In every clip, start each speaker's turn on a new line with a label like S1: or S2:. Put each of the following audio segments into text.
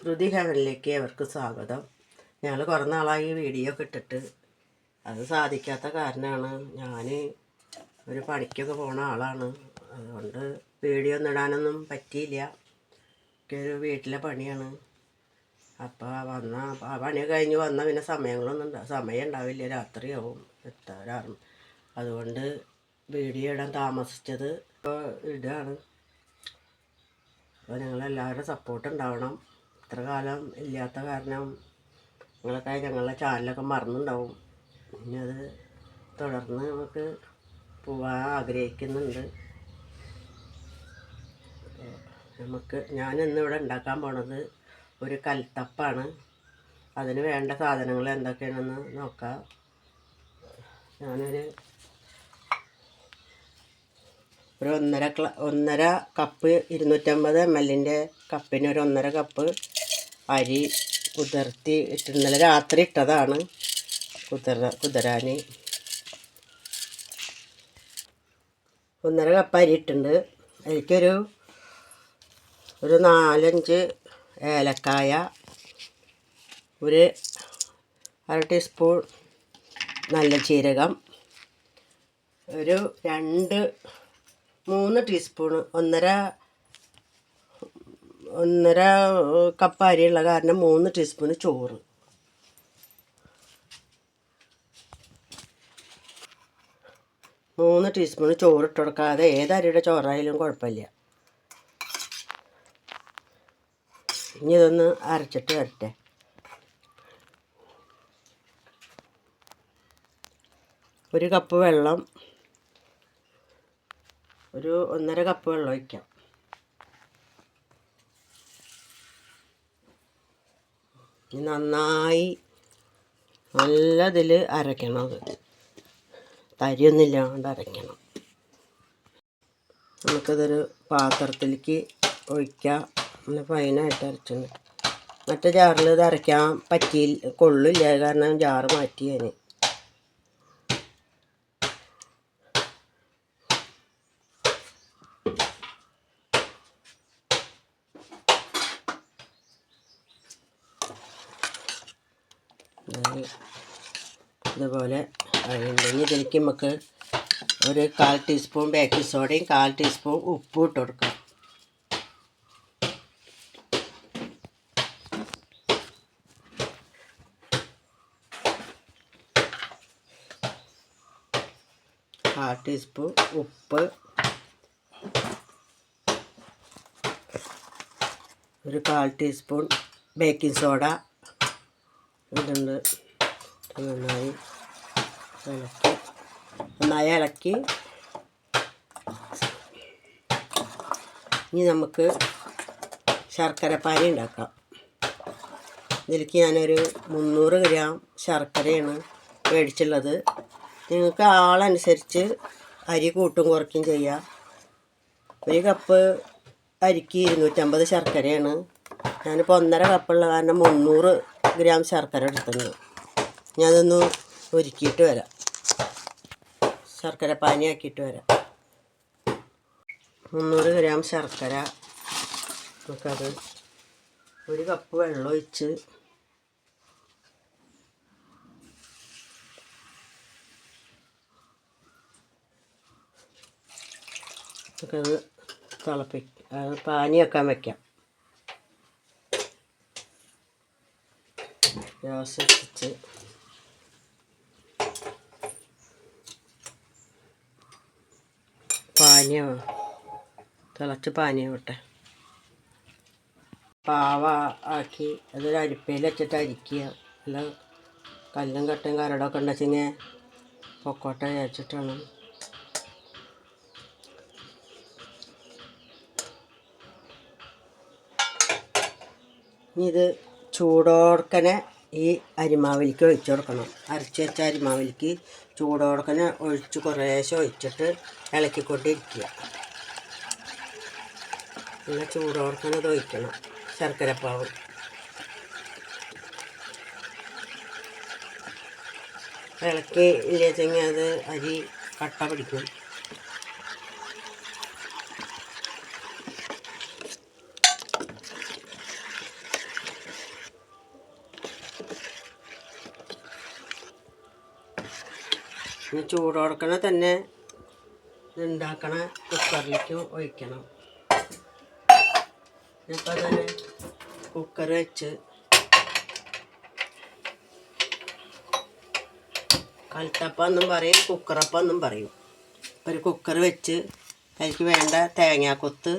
S1: ശ്രുതി ഹെവനിലേക്ക് അവർക്ക് സ്വാഗതം. ഞങ്ങൾ കുറേ നാളായി വീഡിയോ ഒക്കെ ഇട്ടിട്ട്. അത് സാധിക്കാത്ത കാരണമാണ് ഞാൻ ഒരു പണിക്കൊക്കെ പോണ ആളാണ്. അതുകൊണ്ട് വീഡിയോ ഒന്നും ഇടാനൊന്നും പറ്റിയില്ല. ഒരു വീട്ടിലെ പണിയാണ്. അപ്പോൾ വന്ന ആ പണി കഴിഞ്ഞ് വന്നാൽ പിന്നെ സമയങ്ങളൊന്നും ഉണ്ടാ സമയം ഉണ്ടാവില്ല രാത്രിയാവും എത്താറാറും അതുകൊണ്ട് വീഡിയോ ഇടാൻ താമസിച്ചത് ഇപ്പോൾ ഇതാണ് അപ്പോൾ ഞങ്ങളെല്ലാവരുടെ സപ്പോർട്ട് ഉണ്ടാവണം ഇത്ര കാലം ഇല്ലാത്ത കാരണം നിങ്ങളൊക്കെ ഞങ്ങളുടെ ചാനലൊക്കെ മറന്നുണ്ടാവും. ഇനി അത് തുടർന്ന് നമുക്ക് പോവാൻ ആഗ്രഹിക്കുന്നുണ്ട്. നമുക്ക് ഞാൻ ഇന്നിവിടെ ഉണ്ടാക്കാൻ പോണത് ഒരു കൽത്തപ്പാണ്. അതിന് വേണ്ട സാധനങ്ങൾ എന്തൊക്കെയാണെന്ന് നോക്കാം. ഞാനൊരു ഒരു ഒന്നര ക്ല ഒന്നര കപ്പ് ഇരുന്നൂറ്റമ്പത് എം എല്ലിന്റെ കപ്പിന് ഒരു ഒന്നര കപ്പ് അരി കുതിർത്തി ഇട്ട് ഇന്നലെ രാത്രി ഇട്ടതാണ്. കുതിര കുതിരാൻ ഒന്നര കപ്പ് അരി ഇട്ടുണ്ട് അതിലേക്കൊരു ഒരു നാലഞ്ച് ഏലക്കായ ഒരു അര ടീസ്പൂൺ നല്ല ജീരകം ഒരു രണ്ട് മൂന്ന് ടീസ്പൂൺ ഒന്നര ഒന്നര കപ്പ് അരിയുള്ള കാരണം മൂന്ന് ടീസ്പൂൺ ചോറ്. മൂന്ന് ടീസ്പൂൺ ചോറ് ഇട്ട് കൊടുക്കാതെ ഏത് അരിയുടെ ചോറായാലും കുഴപ്പമില്ല. ഇനി ഇതൊന്ന് അരച്ചിട്ട് വരട്ടെ. ഒരു കപ്പ് വെള്ളം ഒരു ഒന്നര കപ്പ് വെള്ളം ഒഴിക്കാം. നന്നായി നല്ലതിൽ അരയ്ക്കണം അത്. തരിയൊന്നുമില്ലാണ്ട് അരയ്ക്കണം. നമുക്കതൊരു പാത്രത്തിലേക്ക് ഒഴിക്കാം. നല്ല ഫൈനായിട്ട് അരച്ചിട്ടുണ്ട് മറ്റേ ജാറിൽ ഇത് അരയ്ക്കാൻ പറ്റിയില്ല കൊള്ളില്ല. കാരണം ജാറ് മാറ്റി ഇതുപോലെ ഉണ്ടെങ്കിൽ ഇതിലേക്ക് നമുക്ക് ഒരു കാൽ ടീസ്പൂൺ ബേക്കിംഗ് സോഡയും കാൽ ടീസ്പൂൺ ഉപ്പും ഇട്ട് കൊടുക്കാം. കാൽ ടീസ്പൂൺ ഉപ്പ്. ഒരു കാൽ ടീസ്പൂൺ ബേക്കിംഗ് സോഡ ഇതുണ്ട്. ഇത് നന്നായി ഇളക്കി. നന്നായി ഇളക്കി. ഇനി നമുക്ക് ശർക്കര പാനി ഉണ്ടാക്കാം. ഇതിലേക്ക് ഞാനൊരു മുന്നൂറ് ഗ്രാം ശർക്കരയാണ് മേടിച്ചുള്ളത്. നിങ്ങൾക്ക് ആളനുസരിച്ച് അരി കൂട്ടും കുറയ്ക്കും ചെയ്യാം. ഒരു കപ്പ് അരിക്ക് ഇരുന്നൂറ്റമ്പത് ശർക്കരയാണ്. ഞാനിപ്പോൾ ഒന്നര കപ്പുള്ള കാരണം മുന്നൂറ് ഗ്രാം ശർക്കര എടുത്തത് ഞാനതൊന്ന് ഒരുക്കിയിട്ട് വരാം. ശർക്കര പാനിയാക്കിയിട്ട് വരാം. മുന്നൂറ് ഗ്രാം ശർക്കര. നമുക്കത് ഒരു കപ്പ് വെള്ളം ഒഴിച്ച് നമുക്കത് തിളപ്പിക്കാം അത് പാനി ഗ്യാസ് എത്തിച്ച് പാനിയോ. തിളച്ച് വിട്ടെ പാവ ആക്കി അതൊരു അരിപ്പയിൽ വെച്ചിട്ട് അരിക്കുക അല്ല കല്ലും കട്ടയും കരടൊക്കെ ഉണ്ടെച്ചെങ്കിൽ പൊക്കോട്ട വിചാരിച്ചിട്ടാണ്. ഇനി ഇത് ചൂടോടക്കനെ ഈ അരിമാവിലേക്ക് ഒഴിച്ചു കൊടുക്കണം. അരച്ച് വെച്ച അരിമാവിലേക്ക് ചൂടോടക്കനെ ഒഴിച്ച് കുറേശ്ശെ ഒഴിച്ചിട്ട് ഇളക്കിക്കൊണ്ടിരിക്കുക. നല്ല ചൂടോടക്കനെ അത് ഒഴിക്കണം. ശർക്കരപ്പാവ്. ഇളക്കി ഇല്ലെങ്കിൽ അത് അരി കട്ട പിടിക്കും. ഇനി ചൂടോടക്കണ തന്നെ ഉണ്ടാക്കണ കുക്കറിലേക്ക് ഒഴിക്കണം. ഇപ്പം തന്നെ കുക്കർ വെച്ച് കൽത്തപ്പം എന്നും പറയും കുക്കറപ്പം എന്നും പറയും. ഒരു കുക്കർ വെച്ച് അതിലേക്ക് വേണ്ട തേങ്ങാക്കൊത്ത്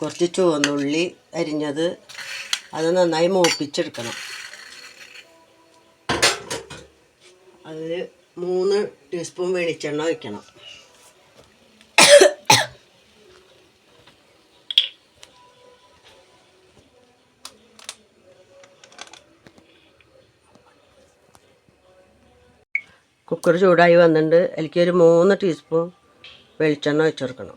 S1: കുറച്ച് ചുവന്നുള്ളി അരിഞ്ഞത് അത് നന്നായി മൂപ്പിച്ചെടുക്കണം. അതിൽ മൂന്ന് ടീസ്പൂൺ വെളിച്ചെണ്ണ ഒഴിക്കണം. കുക്കർ ചൂടായി വന്നിട്ടുണ്ട്. അതിലേക്ക് ഒരു മൂന്ന് ടീസ്പൂൺ വെളിച്ചെണ്ണ വെച്ചെടുക്കണം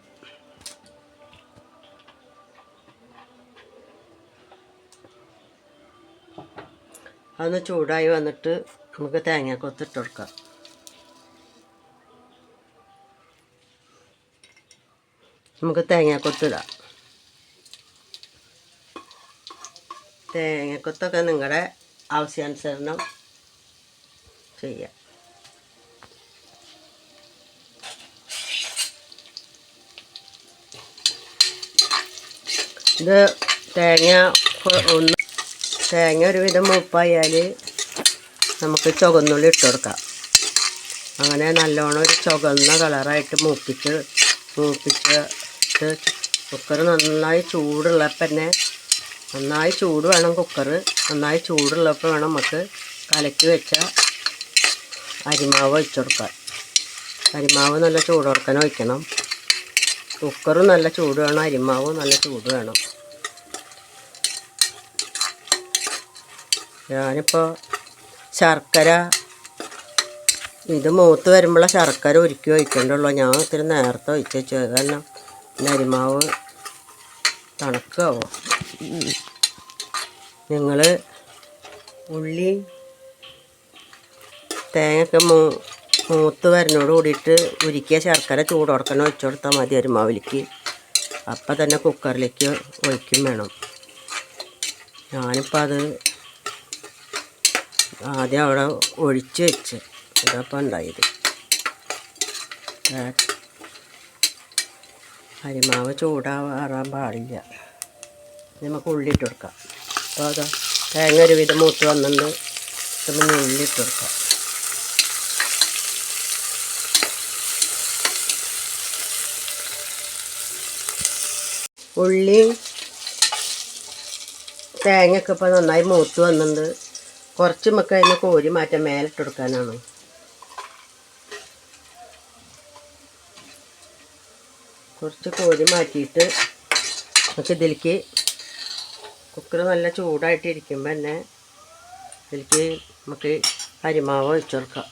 S1: അതൊന്ന് ചൂടായി വന്നിട്ട് നമുക്ക് തേങ്ങ ഇട്ട് നമുക്ക് തേങ്ങാക്കൊത്തിടാം. തേങ്ങക്കൊത്തൊക്കെ നിങ്ങളുടെ ആവശ്യാനുസരണം ചെയ്യാം. ഇത് തേങ്ങ ഒന്ന് തേങ്ങ ഒരുവിധം മൂപ്പായാൽ നമുക്ക് ചുവന്നുള്ളി ഇട്ട് കൊടുക്കാം. അങ്ങനെ നല്ലോണം ഒരു ചുവന്ന കളറായിട്ട് മൂപ്പിച്ച് മൂപ്പിച്ച് മൂപ്പിച്ചിട്ട് കുക്കർ നന്നായി ചൂടുള്ളപ്പോൾ തന്നെ നന്നായി ചൂട് വേണം കുക്കർ നന്നായി ചൂടുള്ളപ്പോൾ വേണം നമുക്ക് കലക്കി വെച്ച അരിമാവ് ഒഴിച്ചു കൊടുക്കാൻ. അരിമാവ് നല്ല ചൂടോടക്കനെ ഒഴിക്കണം. കുക്കറും നല്ല ചൂട് വേണം അരിമാവും നല്ല ചൂട് വേണം. ഞാനിപ്പോൾ ശർക്കര ഇത് മൂത്ത് വരുമ്പോൾ ശർക്കര ഒരുക്കി ഒഴിക്കണ്ടുള്ളൂ ഞാൻ ഇത്തിരി നേരത്തെ ഒഴിച്ചു വെച്ചു. കാരണം പിന്നെ അരിമാവ് തണുക്കാവോ നിങ്ങൾ ഉള്ളി തേങ്ങയൊക്കെ മൂ മൂത്ത് വരനോട് കൂടിയിട്ട് ഉരുക്കിയ ശർക്കര ചൂടോടക്കനെ ഒഴിച്ചു കൊടുത്താൽ മതി അരിമാവിലേക്ക് അപ്പം തന്നെ കുക്കറിലേക്ക് ഒഴിക്കും വേണം. ഞാനിപ്പോൾ അത് ആദ്യം അവിടെ ഒഴിച്ച് വെച്ച്. ഇതപ്പം ഉണ്ടായത്. അരിമാവ് ചൂടാറാൻ പാടില്ല. നമുക്ക് ഉള്ളിട്ട് കൊടുക്കാം. അപ്പോൾ അത് തേങ്ങ ഒരു വിധം മൂത്ത് വന്നിട്ട് പിന്നെ ഉള്ളിയിട്ട് കൊടുക്കാം. ഉള്ളി തേങ്ങയൊക്കെ ഇപ്പോൾ നന്നായി മൂത്ത് വന്നിട്ടുണ്ട്. കുറച്ച് നമുക്ക് അതിന് കോരി മാറ്റാൻ മേലിട്ട് കൊടുക്കാനാണ്. കുറച്ച് കോരി മാറ്റിയിട്ട് നമുക്ക് ഇതിലേക്ക് കുക്കർ നല്ല ചൂടായിട്ട് ഇരിക്കുമ്പോൾ തന്നെ ഇതിലേക്ക് നമുക്ക് അരിമാവ് ഒഴിച്ചു കൊടുക്കാം.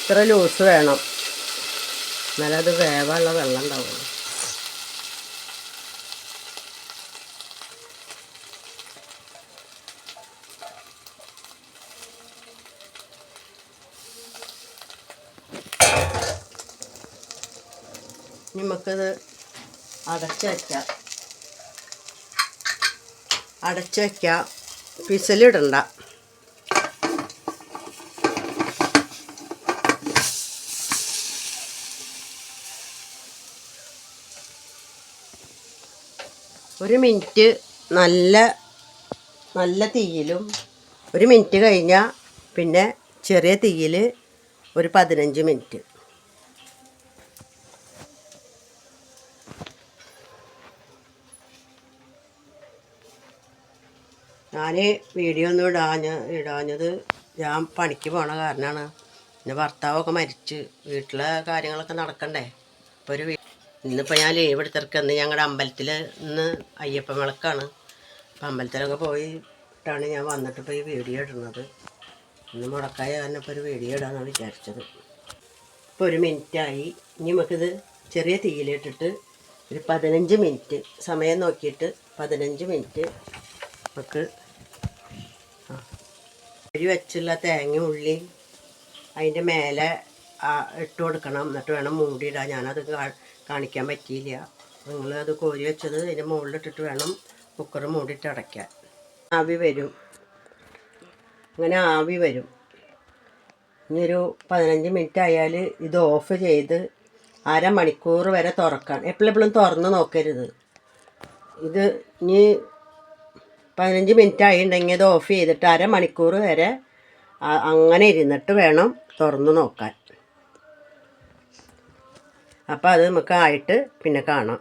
S1: ഇത്ര ലൂസ് വേണം. എന്നാലത് വേവുള്ള വെള്ളം ഉണ്ടാവുള്ളൂ. നമുക്കത് അടച്ച് വയ്ക്കാം. അടച്ച് വയ്ക്കാം. പിസലിടണ്ട ഒരു മിനിറ്റ് നല്ല നല്ല തീയിലും ഒരു മിനിറ്റ് കഴിഞ്ഞാൽ പിന്നെ ചെറിയ തീയിൽ ഒരു പതിനഞ്ച് മിനിറ്റ്. ഞാൻ വീഡിയോ ഒന്നും ഇടാഞ്ഞ ഇടാഞ്ഞത് ഞാൻ പണിക്ക് പോണ കാരണമാണ് എന്റെ ഭർത്താവൊക്കെ മരിച്ച്. വീട്ടിലെ കാര്യങ്ങളൊക്കെ നടക്കണ്ടേ? ഇപ്പോൾ ഒരു ഇന്നിപ്പോൾ ഞാൻ ലീവ് എടുത്തിറക്കുന്നത് ഞങ്ങളുടെ അമ്പലത്തിൽ ഇന്ന് അയ്യപ്പ വിളക്കാണ്. അപ്പം അമ്പലത്തിലൊക്കെ പോയിട്ടാണ് ഞാൻ വന്നിട്ട് പോയി വീഡിയോ ഇടുന്നത്. ഇന്ന് മുടക്കായ കാരണം ഇപ്പോൾ ഒരു വീഡിയോ ഇടാമെന്നാണ് വിചാരിച്ചത്. ഇപ്പോൾ ഒരു മിനിറ്റായി ഇനി നമുക്കിത് ചെറിയ തീയിലിട്ടിട്ട് ഒരു പതിനഞ്ച് മിനിറ്റ് സമയം നോക്കിയിട്ട് പതിനഞ്ച് മിനിറ്റ് നമുക്ക് അരി വെച്ചുള്ള തേങ്ങ ഉള്ളി അതിന്റെ മേലെ ഇട്ട് കൊടുക്കണം. എന്നിട്ട് വേണം മൂടിയിടാൻ. ഞാനത് കാണിക്കാൻ പറ്റിയില്ല. നിങ്ങൾ അത് കോരി വെച്ചത് അതിന്റെ മുകളിലിട്ടിട്ട് വേണം കുക്കർ മൂടിയിട്ട് അടയ്ക്കാൻ. ആവി വരും. അങ്ങനെ ആവി വരും. ഇനിയൊരു പതിനഞ്ച് മിനിറ്റ് ആയാൽ ഇത് ഓഫ് ചെയ്ത് അരമണിക്കൂർ വരെ തുറക്കാൻ എപ്പോഴെപ്പോഴും തുറന്ന് നോക്കരുത്. ഇത് ഇനി പതിനഞ്ച് മിനിറ്റ് ആയിട്ടുണ്ടെങ്കിൽ അത് ഓഫ് ചെയ്തിട്ട് അരമണിക്കൂർ വരെ അങ്ങനെ ഇരുന്നിട്ട് വേണം തുറന്ന് നോക്കാൻ. അപ്പോൾ അത് നമുക്ക് ആയിട്ട് പിന്നെ കാണാം.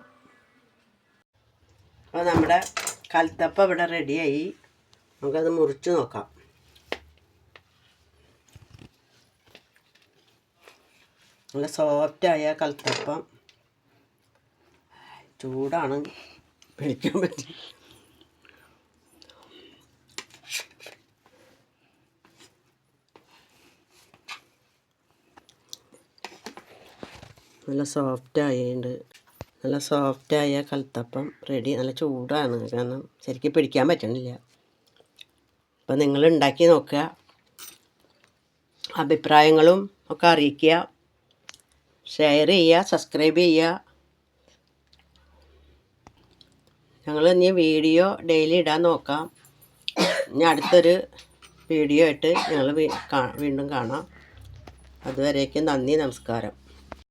S1: അപ്പോൾ നമ്മുടെ കൽത്തപ്പ ഇവിടെ റെഡിയായി നമുക്കത് മുറിച്ച് നോക്കാം. നല്ല സോഫ്റ്റായ കൽത്തപ്പം. ചൂടാണ്. പിടിക്കാൻ പറ്റും. നല്ല സോഫ്റ്റ് ആയിട്ടുണ്ട് നല്ല സോഫ്റ്റായ കൽത്തപ്പം റെഡി നല്ല ചൂടാണ്. കാരണം ശരിക്കും പിടിക്കാൻ പറ്റണില്ല. അപ്പം നിങ്ങൾ ഉണ്ടാക്കി നോക്കുക അഭിപ്രായങ്ങളും ഒക്കെ അറിയിക്കുക ഷെയർ ചെയ്യുക സബ്സ്ക്രൈബ് ചെയ്യുക ഞങ്ങൾ ഇനി വീഡിയോ ഡെയിലി ഇടാൻ നോക്കാം. ഇനി അടുത്തൊരു വീഡിയോ ആയിട്ട് ഞങ്ങൾ വീണ്ടും കാണാം. അതുവരേക്കും നന്ദി നമസ്കാരം.